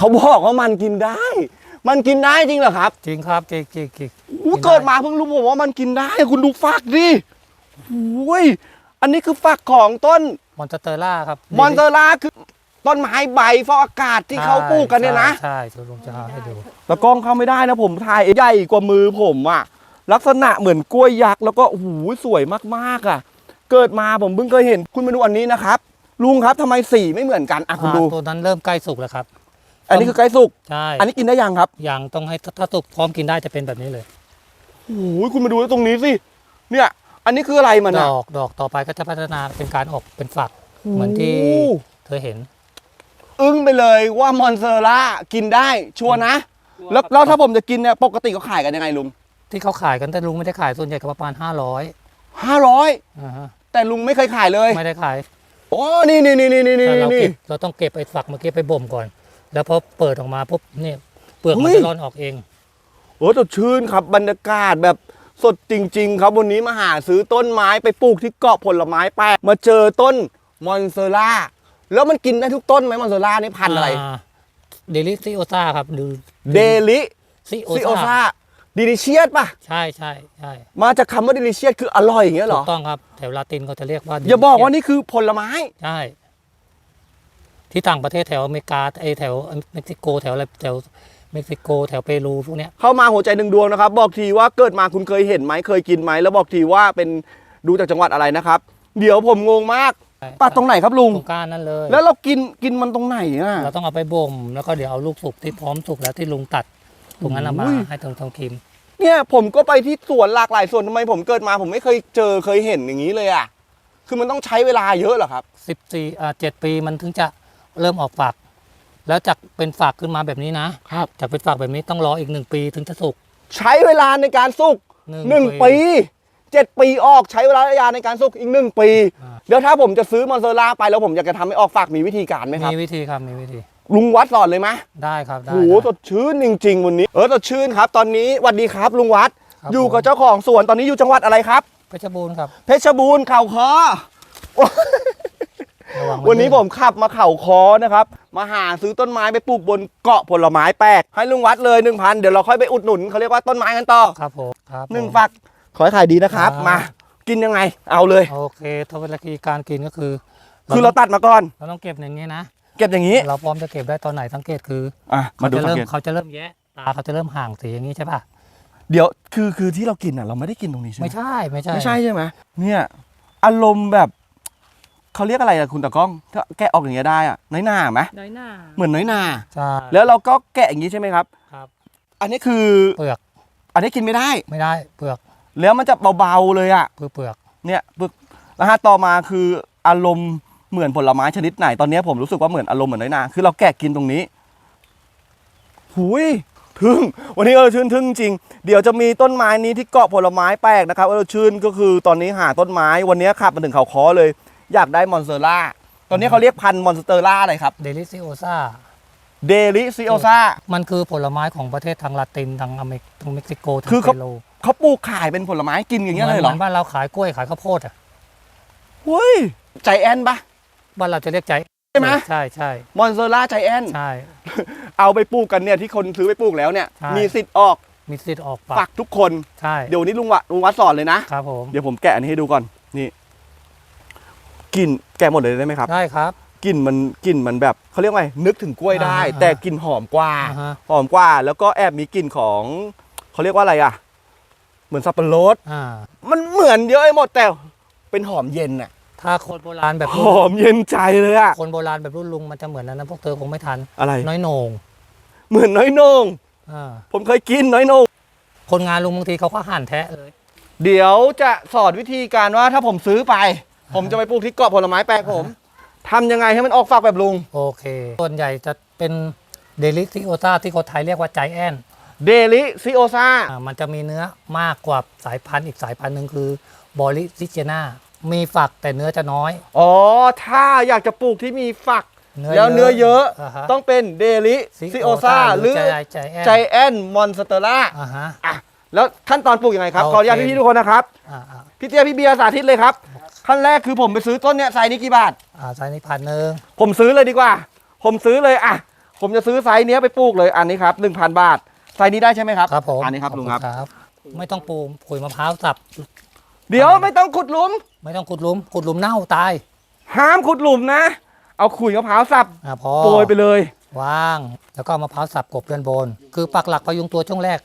เขาบอกว่ามันกินได้ มันกินได้จริงเหรอครับจริงครับจริงจริงจริงอู้เกิดมาเพิ่งรู้ผมว่ามันกินได้ คุณดูฝักดิโอ้ยอันนี้คือฝักของต้นมอนสเตอร่าครับมอนเตอร่าคือต้นไม้ใบฟอกอากาศที่เขาปลูกกันเนี่ยนะใช่ใช่ลุงจะเอาให้ดูแต่กล้องเข้าไม่ได้นะผมถ่ายใหญ่กว่ามือผมอะลักษณะเหมือนกล้วยยักษ์แล้วก็โอ้โหสวยมากๆอะเกิดมาผมเพิ่งเคยเห็น คุณมาดูอันนี้นะครับ ลุงครับทำไมสีไม่เหมือนกันอะคุณดูอ่าตัวนั้นเริ่มใกล้สุกแล้วครับ อันนี้คือไก่สุก ใช่อันนี้กินได้ยังครับ ยังต้องให้ถ้าสุกพร้อมกินได้จะเป็นแบบนี้เลยโอ้โหคุณมาดูตรงนี้สิ เนี่ย อันนี้คืออะไรมันดอะอกดอกต่อไปก็จะพัฒนาเป็นการออกเป็นฝัก เหมือนที่โอ้เธอเห็น อึ้งไปเลยว่ามอนเซอร่ากินได้ชัวร์นะแล้วแล้วถ้าผมจะกินเนี่ยปกติเขาขายกันยังไงลุง ที่เขาขายกันแต่ลุงไม่ได้ขายส่วนใหญ่ก็ประมาณ500ห้าร้อยอ่าฮะแต่ลุงไม่เคยขายเลย ไม่ได้ขายโอ้นี่นี่นี่นี่นี่นี่แต่เรานี่เก็บเราต้องเก็บไอ้ฝักเมื่อกี้ไปบ่มก่อน แล้วพอเปิดออกมาปุ๊บเนี่ยเปลือกเฮ้มันยจะร่อนออกเอง โอ้สดชื่นครับบรรยากาศแบบสดจริง ๆ ครับวันนี้มาหาซื้อต้นไม้ไปปลูกที่เกาะผลไม้แปลกมาเจอต้นมอนเซอร่าแล้วมันกินได้ทุกต้นไหมมอนเซอร่านี่พันธุ์อะไรเดลิซิโอซาครับดูเดลิซิโอซิโอซาซาดิลิเชียสป่ะ ใช่ใช่ใช่มาจากคำว่าดิลิเชียสคืออร่อยอย่างเงี้ยเหรถูอกต้องครับแถวลาตินเขาจะเรียกว่าอย่าบอกว่านี่คือผลไม้ใช่ ที่ต่างประเทศแถวอเมริกาไอแถวเม็กซิโกแถวอะไรแถวเม็กซิโกแถวเปรูพวกเนี้ยเข้ามาหัวใจหนึ่งดวงนะครับ บอกทีว่าเกิดมาคุณเคยเห็นไหมเคยกินไหมแล้วบอกทีว่าเป็นดูจากจังหวัดอะไรนะครับ เดี๋ยวผมงงมากใช่ตัดตรงไหนครับลุงตรงก้านนั่นเลย แล้วเรากินกินมันตรงไหนอะเราต้องเอาไปบ่มแล้วก็เดี๋ยวเอาลูกสุกที่พร้อมสุกแล้วที่ลุงตัดตรงนั้นเอามาอุ้ยให้ตรงทองคิมเนี่ยผมก็ไปที่สวนหลากหลายสวนทำไมผมเกิดมาผมไม่เคยเจอเคยเห็นอย่างนี้เลยอะคือมันต้องใช้เวลาเยอะเหรอครับสิบสี่อ่าเจ็ดปีมันถึงจะ เริ่มออกฝัก แล้วจากเป็นฝักขึ้นมาแบบนี้นะครับ จากเป็นฝักแบบนี้ต้องรออีกหนึ่งปีถึงจะสุก ใช้เวลาในการสุกหนึ่งปีเจ็ดปีออกใช้เวลาระยะในการสุกอีกหนึ่งปี อ่าแล้วถ้าผมจะซื้อมอนเซอร่าไปแล้วผมอยากจะทำให้ออกฝักมีวิธีการไหมครับ มีวิธีครับมีวิธีลุงวัดสอนเลยไหมได้ครับได้โอ้โหได้สดชื่นจริงๆวันนี้ เออสดชื่นครับ ตอนนี้สวัสดีครับ ลุงวัด ครับอยู่กับผม เจ้าของสวนตอนนี้อยู่จังหวัดอะไรครับ เพชรบูรณ์ครับเพชรบูรณ์เข่าคอ ระวังวันนี้ลื่ผมขับมาเข่าคอนะครับ มาหาซื้อต้นไม้ไปปลูกบนเกาะผลไม้แปลกให้ลุงวัดเลยหนึ่งพันเดี๋ยวเราค่อยไปอุดหนุนเขาเรียกว่าต้นไม้กันต่อครับผมครับหนึ่งผมฝักขอให้ขายดีนะครับครับ มา กินยังไง เอาเลย โอเคถ้าเวลาการกินก็คือ คือเราตัดมาก่อนเราต้องเก็บอย่างนี้นะเก็บอย่างนี้ เราพร้อมจะเก็บได้ตอนไหนสังเกตคืออะมาเขาดูจะสังเริ่มเกตเขาจะเริ่มแยะตาเขาจะเริ่มห่างสีอย่างนี้ใช่ป่ะเดี๋ยวคือคือที่เรากินอะเราไม่ได้กินตรงนี้ใช่ไหมไม่ใช่ไม่ใช่ไม่ใช่ใช่ไหมเนี่ยอารมณ์แบบ เขาเรียกอะไรอะคุณตะกล้องถ้าแกะออกอย่างเงี้ยได้อะน้อยหนาไหมน้อยหน้าเหมือนน้อยหนา ใช่แล้วเราก็แกะอย่างนี้ใช่ไหมครับ ครับ อันนี้คือเปลือก อันนี้กินไม่ได้ ไม่ได้เปลือก แล้วมันจะเบาๆเลยอะเปลือกเปลือกเนี่ยปึ๊กแล้วฮะต่อมาคืออารมณ์เหมือนผลไม้ชนิดไหนตอนนี้ผมรู้สึกว่าเหมือนอารมณ์เหมือนน้อยหนาคือเราแกะกินตรงนี้หุยทึ่งวันนี้เออชื่นทึ่งจริง เดี๋ยวจะมีต้นไม้นี้ที่เกาะผลไม้แปลกนะครับเออชื่นก็คือตอนนี้หาต้นไม้วันนี้ขับมาถึงเขาคอเลย อยากได้มอนสเตอร่าตอนนี้เขาเรียกพันธุ์มอนสเตอร่าอะไรครับเดลิซิโอซาเดลิซิโอซามันคือผลไม้ของประเทศทางลาตินทางอเมริกทางเม็กซิโกทางคือเขาเปรู เขาปลูกขายเป็นผลไม้กินอย่างเงี้ยเลยเหรอมือนบ้านเราขายกล้วยขายข้าวโพดอะเฮ้ยใจแอนปะ บ้านเราจะเรียกใจใช่ไหม ใช่ใช่มอนสเตอร่าใจแอนใช่ เอาไปปลูกกันเนี่ยที่คนซื้อไปปลูกแล้วเนี่ย ใช่ มีสิทธิ์ออกมีสิทธิ์ออกปาฝักกทุกคน ใช่เดี๋ยวนี้ลุงวะลุงวัดสอนเลยนะ ครับผม เดี๋ยวผมแกะอันนี้ให้ดูก่อน นี่ กลิ่นแกะหมดเลยได้ไหมครับได้ครับ กลิ่นมันกลิ่นมันแบบเขาเรียกว่าไงนึกถึงกล้วยได้ อ่าแต่กลิ่นหอมกว่าอ่าฮะ หอมกว่า แล้วก็แอบมีกลิ่นของเขาเรียกว่าอะไรอะ เหมือนสับปะรด อ่า มันเหมือนเยอะไปหมดแต่เป็นหอมเย็นอะ ถ้าคนโบราณแบบหรุ่นอมเย็นใจเลยอะคนโบราณแบบรุ่นลุงมันจะเหมือนนั้นนะพวกเธอคงไม่ทัน อะไร น้อยโหนงเหมือนน้อยโหนงอ่าผมเคยกินน้อยโหนงคนงานลุงบางทีเขาก็หั่นแทะเลย เดี๋ยวจะสอนวิธีการว่าถ้าผมซื้อไป ผมจะไปปลูกที่เกาะผลไม้แปลกผมทำยังไงให้มันออกฝักแบบลุงโอเค ส่วนใหญ่จะเป็นเดลิซิโอซาที่คนไทยเรียกว่าใจแอนเดลิซิโอซาอ่ามันจะมีเนื้อมากกว่าสายพันธุ์อีกสายพันธุ์หนึ่งคือบอริซิเจนามีฝักแต่เนื้อจะน้อย อ๋อ ถ้าอยากจะปลูกที่มีฝัก เนื้อแล้วเนื้อเยอะ อ่าฮะต้องเป็นเดลิซิโอซาหรือใจใจแอนใจแอนมอนสเตอร่าอ่าฮะอะแล้วขั้นตอนปลูกยังไงครับ โอเค ขออนุญาตพี่ๆทุกคนนะครับ อ่าอ่าพี่เตี้ยพี่เบียร์สาธิตเลยครับ ขั้นแรกคือผมไปซื้อต้นเนี้ยไซส์นี้กี่บาท อ่าใช้ในพันหนึ่งผมซื้อเลยดีกว่า ผมซื้อเลยอะ ผมจะซื้อไซส์เนี้ยไปปลูกเลยอันนี้ครับหนึ่งพันบาท ไซส์นี้ได้ใช่ไหมครับครับผมอันนี้ครับขลุงณครับ ไม่ต้องปลูกขุยมะพร้าวสับ เดี๋ยวไม่ต้องขุดหลุม ไม่ต้องขุดหลุมขุดหลุมเน่าตายห้ามขุดหลุมนะ เอาขุยมะพร้าวสับอะพอโปรยไปเลย ว่าง แล้วก็เอามะพร้าวสับกบด้านบน คือปักหลักพยุงตัวช่วงแรก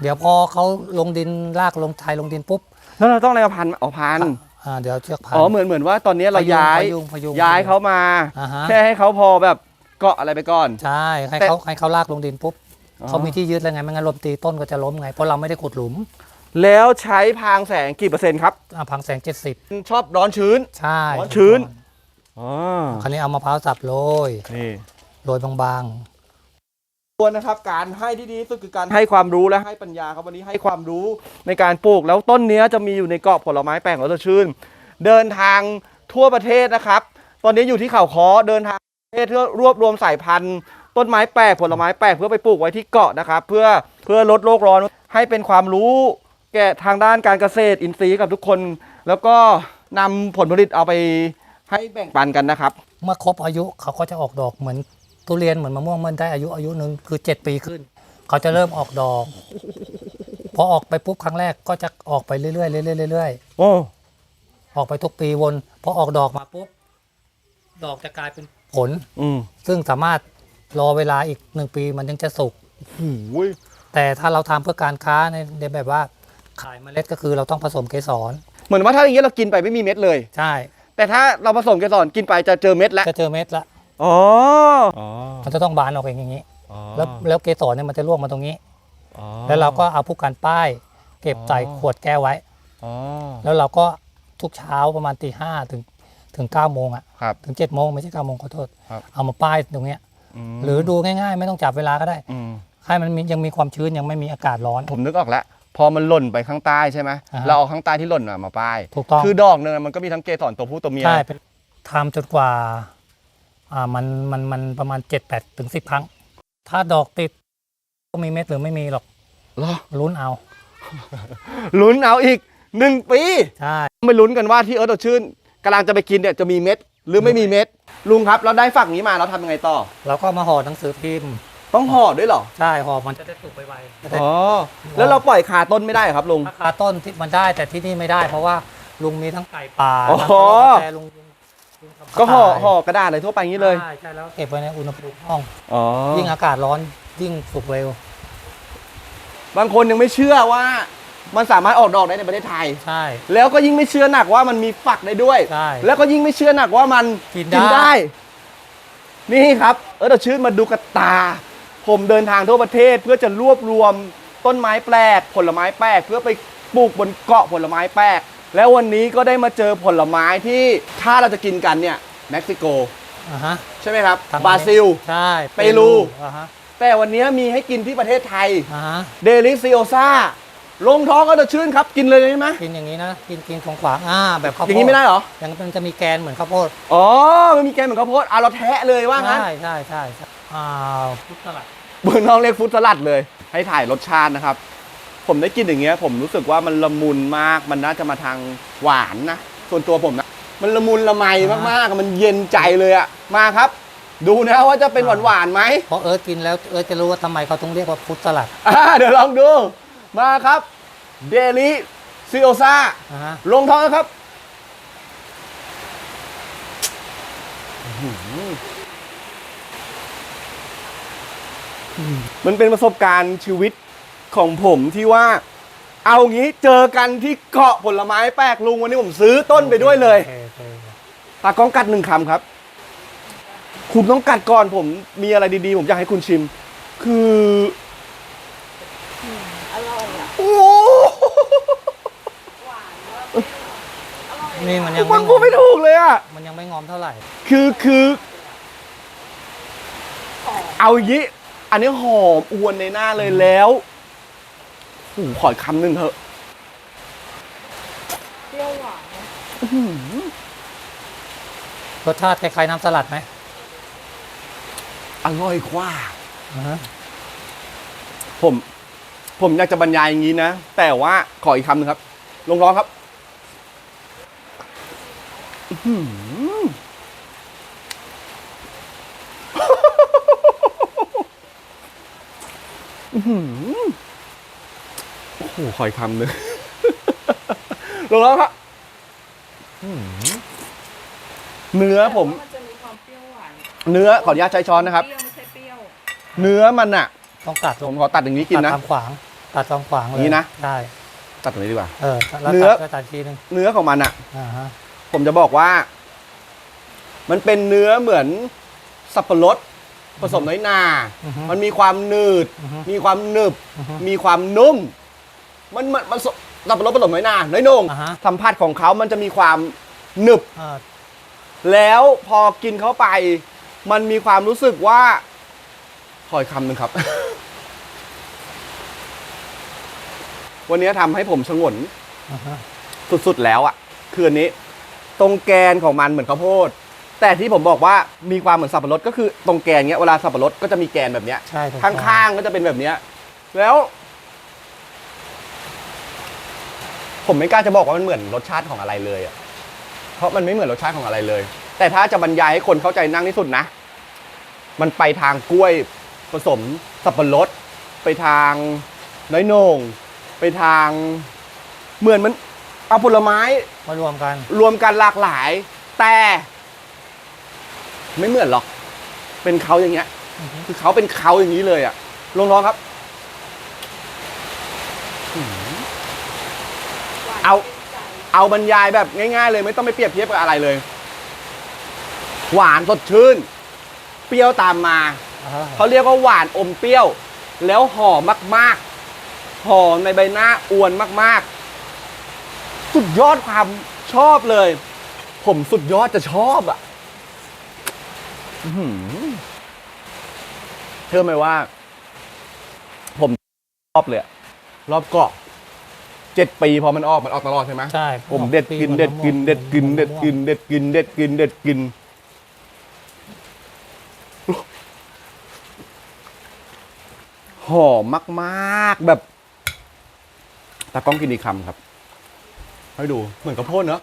เดี๋ยวพอเขาลงดินลากลงไทยลงดินปุ๊บ แล้วเราต้องอะไรมาพันอ๋อพัน อ่าเดี๋ยวเชือกพัน อ๋อเหมือนเหมือนว่าตอนนี้เราพยุงย้ายพยุงพยุงย้ายเขามา อ่าฮะ แค่ให้เขาพอแบบเกาะอะไรไปก่อน ใช่ให้แต่เขาให้เขาลากลงดินปุ๊บอ๋อ เขามีที่ยึดแล้วไงไม่งั้นลมตีต้นก็จะล้มไงเพราะเราไม่ได้ขุดหลุมแล้วใช้พางแสงกี่เปอร์เซ็นต์ครับ อะพังแสง70ชอบร้อนชื้น ใช่ร้อนชื้น อ๋อคราวนี้เอามะพร้าวสับโรยนี่ โรยบาง ตัวนะครับการให้ที่ดีที่สุดคือการให้ความรู้และให้ปัญญาครับวันนี้ให้ความรู้ในการปลูกแล้วต้นเนี้ยจะมีอยู่ในเกาะผลไม้แปลงของเราชื่น เดินทางทั่วประเทศนะครับ ตอนนี้อยู่ที่เขาคอเดินทางประเทศเพื่อรวบรวมสายพันธุ์ ต้นไม้แปลกผลไม้แปลกเพื่อไปปลูกไว้ที่เกาะนะครับ เพื่อเพื่อลดโลกร้อนให้เป็นความรู้แก่ทางด้านการเกษตรอินทรีย์กับทุกคน แล้วก็นำผลผลิตเอาไปให้แบ่งปันกันนะครับๆเมื่อครบอายุเขาก็จะออกดอกเหมือน ทุเรียนเหมือนมะม่วงมันได้อายุอายุหนึ่งคือ 7 ปีขึ้น เขาจะเริ่มออกดอก พอออกไปปุ๊บครั้งแรกก็จะออกไปเรื่อยๆเรื่อยๆเรื่อยโอ้ ๆออกไปทุกปีวนพอออกดอกมาปุ๊บดอกจะกลายเป็นผล อืมซึ่งสามารถรอเวลาอีกหนึ่งปีมันถึงจะสุกโอ้ยแต่ถ้าเราทำเพื่อการค้าในในแบบว่า ขายเมล็ดก็คือเราต้องผสมเกสรเหมือนว่าถ้าอย่างนี้เรากินไปไม่มีเม็ดเลย ใช่ แต่ถ้าเราผสมเกสรกินไปจะเจอเม็ดแล้ว จะเจอเม็ดละ อ๋ออ๋อมันจะต้องบานออกเองอย่างนี้แล้วแล้วเกสรเนี่ยมันจะร่วงมาตรงนี้ อ๋อแล้วเราก็เอาผู้การป้าย เก็บใส่ขวดแก้วไว้ อ๋อแล้วเราก็ทุกเช้าประมาณตีห้าถึงถึงเก้าโมงอะครับ ถึงเจ็ดโมงไม่ใช่เก้าโมงขอโทษ ครับ เอามาป้ายตรงเนี้ยมหรือดูง่ายๆ ไม่ต้องจับเวลาก็ได้อืมให้มันมียังมีความชื้นยังไม่มีอากาศร้อน ผมนึกออกแล้วพอมันหล่นไปข้างใต้ใช่ไหมอ่าฮะ เราเอาข้างใต้ที่หล่นน่ะมาป้าย ถูกต้องคือดอกหนึงมันก็มีทั้งเกสรตัวผู้ตัวเมีย ใช่เป็นทำจนกว่า อ่ามันมันมันประมาณเจ็ดแปดถึงสิบครั้ง ถ้าดอกติดก็มีเม็ดหรือไม่มีหรอกเหรอลุ้นเอา ลุ้นเอาอีกหนึ่งปีใช่ ไม่ลุ้นกันว่าที่เอิร์ธสดชื่นกำลังจะไปกินเนี่ยจะมีเม็ดหรือไม่มีเม็ดลุงครับเราได้ฝักนี้มาเราทำยังไงต่อ เราก็มาห่อหนังสือพิมพ์ ต้องห่อด้วยเหรอใช่ห่อมันจะได้สุกไวๆจะได้อ๋อแล้วเราปล่อยคาต้นไม่ได้เหรอครับลุงราคาต้นที่มันได้แต่ที่นี่ไม่ได้ เพราะว่าลุงมีทั้งไก่ป่าอ๋อทั้งกระรอกกาแฟลุงลุงลุงทำ ก็ห่อระต่ายห่อกระดาษอะไรทั่วไปอย่างนี้เลยใช่ใช่แล้วเก็บไว้ในอุณหภูมิห้อง อ๋อยิ่งอากาศร้อนยิ่งสุกเร็ว บางคนยังไม่เชื่อว่ามันสามารถออกดอกได้ในประเทศไทย ใช่ แล้วก็ยิ่งไม่เชื่อหนักว่ามันมีฝักได้ด้วย ใช่ แล้วก็ยิ่งไม่เชื่อหนักว่ามันกินได้ได้นี่ครับ เออเราชื่นมาดูกระตา ผมเดินทางทั่วประเทศเพื่อจะรวบรวมต้นไม้แปลก ผลไม้แปลก เพื่อไปปลูกบนเกาะผลไม้แปลก แล้ววันนี้ก็ได้มาเจอผลไม้ที่ถ้าเราจะกินกันเนี่ยเม็กซิโกอ่าฮะใช่ไหมครับทางบราซิล ใช่เปรู อ่าฮะแต่วันนี้มีให้กินที่ประเทศไทยอ่าฮะเดลิซิโอซาลงท้องก็จะชื่นครับกินเลยได้ไหมกินอย่างนี้นะกินกินของขวางอ่าแบบข้าวโพดอย่างนี้ไม่ได้เหรออย่างมันจะมีแกนเหมือนข้าวโพดอ๋อ มันมีแกงเหมือนข้าวโพดอะเราแทะเลยว่างั้นใช่ใช่ใช่ใช่อ้าวพุทธสลัดเบืองน้องเรียกฟรุตสลัดเลย ให้ถ่ายรสชาตินะครับ ผมได้กินอย่างเงี้ย ผมรู้สึกว่ามันละมุนมาก มันน่าจะมาทางหวานนะ ส่วนตัวผมนะ มันละมุนละไมมากๆ มันเย็นใจเลยอะมาครับ ดูนะว่าจะเป็นหวานหวานๆไหมเพราะเอิร์ธกินแล้วเอิร์ธจะรู้ว่าทำไมเขาต้องเรียกว่าพุทธสลัดอ่าเดี๋ยวลองดู มาครับ เดลิซิโอซาอ่าฮะลงท้องนะครับมันเป็นประสบการณ์ชีวิต ของผมที่ว่า เอางี้เจอกันที่เกาะผลไม้แปลกลุงวันนี้ผมซื้อต้นไปด้วยเลยโอคโอเคตากล้องกัดหนึ่งคำครับ คุณต้องกัดก่อนผมมีอะไรดีๆ ผมอยากให้คุณชิม คืออร่อยอะโอ้นี่มันยังมัไม่นงพูอดมไม่ถูกเลยอะมันยังไม่งอมเท่าไหร่ คือคือเอาอย่างนี้อันนี้หอมอวนในหน้าเลยแล้ว โอ้โหขออีกคำหนึ่งเถอะเปรี้ยวหวานนะรสชาติคล้ายๆน้ำสลัดไหมอร่อยกว่า อ่าฮะผมผมอยากจะบรรยายอย่างนี้นะ แต่ว่าขออีกคำหนึ่งครับ ลงร้องครับอื้อหืออื้อหือโอ้โหขอยคำหนึ่งลงแล้วครับอื้อหือเนื้อผมแต่ว่ามันจะมีความเปรี้ยวหวานเนื้อขออนุญาตใช้ช้อนนะครับ เปรี้ยวไม่ใช่เปรี้ยวเนื้อมันอะต้องตัดผมขอตัดอย่างนี้กินตัดนะทางขวาง ตัดทางขวางเลยนี่นะ ได้ ตัดตรงนี้ดีกว่า เออแล้วเนื้อ ตัดก็ตัดทีนึงเนื้อของมันอะอ่าฮะผมจะบอกว่า มันเป็นเนื้อเหมือนสับปะรดผสมน้อยนา อือฮึมันมีความหนืด อือฮึมีความหนึบ อือฮึมีความนุ่ม มันมันมันสับปะรดผสมน้อยนาน้อยโหนงอ่าฮะ สัมผัสของเขามันจะมีความหนึบ อ่า แล้วพอกินเข้าไป มันมีความรู้สึกว่าขออีกคำหนึ่งครับ วันนี้ทำให้ผมชงนอ่าฮะ สุดๆแล้วอะ่ะ คืออันนี้ ตรงแกนของมันเหมือนข้าวโพด แต่ที่ผมบอกว่ามีความเหมือนสับปะรดก็คือตรงแกนเนี้ยเวลาสับปะรดก็จะมีแกนแบบเนี้ย ใช่ถูกต้องข้างๆก็จะเป็นแบบเนี้ยแล้ว ผมไม่กล้าจะบอกว่ามันเหมือนรสชาติของอะไรเลยอะเพราะมันไม่เหมือนรสชาติของอะไรเลย แต่ถ้าจะบรรยายให้คนเข้าใจนั่งที่สุดนะ มันไปทางกล้วยผสมสับปะรด ไปทางน้อยโหนงไปทางเหมือนมันเอาผลไม้มารวมกันรวมกันหลากหลาย แต่ ไม่เหมือนหรอก เป็นเขาอย่างเงี้ยอือฮึคือเขาเป็นเขาอย่างนี้เลยอะลงท้องครับ หวาน เอาชื่นใจเอาบรรยายแบบง่าย ๆ เลยไม่ต้องไปเปรียบเทียบกับอะไรเลย หวานสดชื่น เปรี้ยวตามมาอ่าเขาเรียกว่าหวานอมเปรี้ยว แล้วหอมมากๆหอมในใบหน้าอวนมากๆ สุดยอดความชอบเลย ผมสุดยอดจะชอบอะอื้อหือเชื่อไหมว่า ผมชอบเลยอะรอบเกาะ เจ็ดปีพอมันออกมันออกตลอดใช่ไหมใช่ผมเด็ดกินเด็ดกินเด็ดกินเด็ดกินเด็ดกินเด็ดกินเด็ดกิน หอมมากๆแบบตากล้องกินอีกคำครับ ให้ดูเหมือนกระโพดเนอะ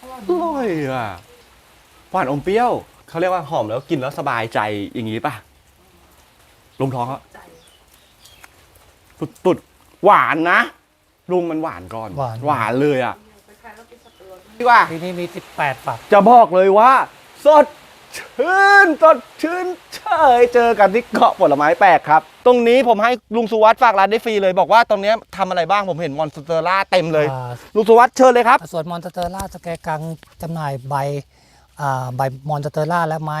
อร่อยอะหวานอมเปรี้ยวเขาเรียกว่าหอมแล้วกินแล้วสบายใจอย่างนี้ป่ะลงท้องอะใจสุดๆหวานนะ ลุงมันหวานก่อนหวาน หวานเลยอะคล้ายๆเรากินสับปะรดดีกว่า ทีนี้มี 18ฝัก จะบอกเลยว่า สดชื่นสดชื่นเฉยเจอกันที่เกาะผลไม้แปลกครับ ตรงนี้ผมให้ลุงสุวัสด์ฝากร้านได้ฟรีเลยบอกว่าตรงเนี้ยทำอะไรบ้างผมเห็นมอนสเตอร่าเต็มเลย อ่า ลุงสุวัสด์เชิญเลยครับ ส่วนมอนสเตอร่าสแกกังจำหน่ายใบอ่าใบมอนสเตอร่าและไม้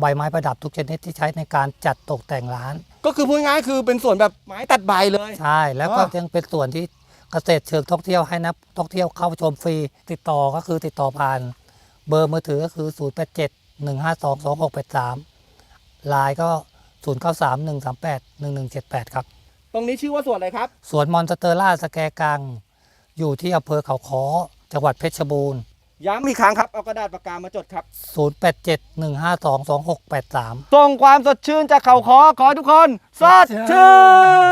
ใบไม้ประดับทุกชนิดที่ใช้ในการจัดตกแต่งร้าน ก็คือพูดง่ายๆคือเป็นส่วนแบบไม้ตัดใบเลย ใช่แล้วก็อ่ายั ยังเป็นส่วนที่ เกษตรเชิงท่องเที่ยวให้นักท่องเที่ยวเข้าชมฟรี ติดต่อก็คือติดต่อผ่าน เบอร์มือถือก็คือ 0 8 7 1 5 2 2 6 8 3 ไลน์ก็ 0 9 3 1 3 8 1 1 7 8 ครับ ตรงนี้ชื่อว่าส่วนอะไรครับ สวนมอนสเตอร่าสแกกัง อยู่ที่อำเภอเขาค้อจังหวัดเพชรบูรณ์ ย้ำอีกครั้งครับ เอากระดาษปากกามาจดครับ 0 8 7 1 5 2 2 6 8 3ส่งความสดชื่นจากเขาคอขอให้ทุกคน สดชื่น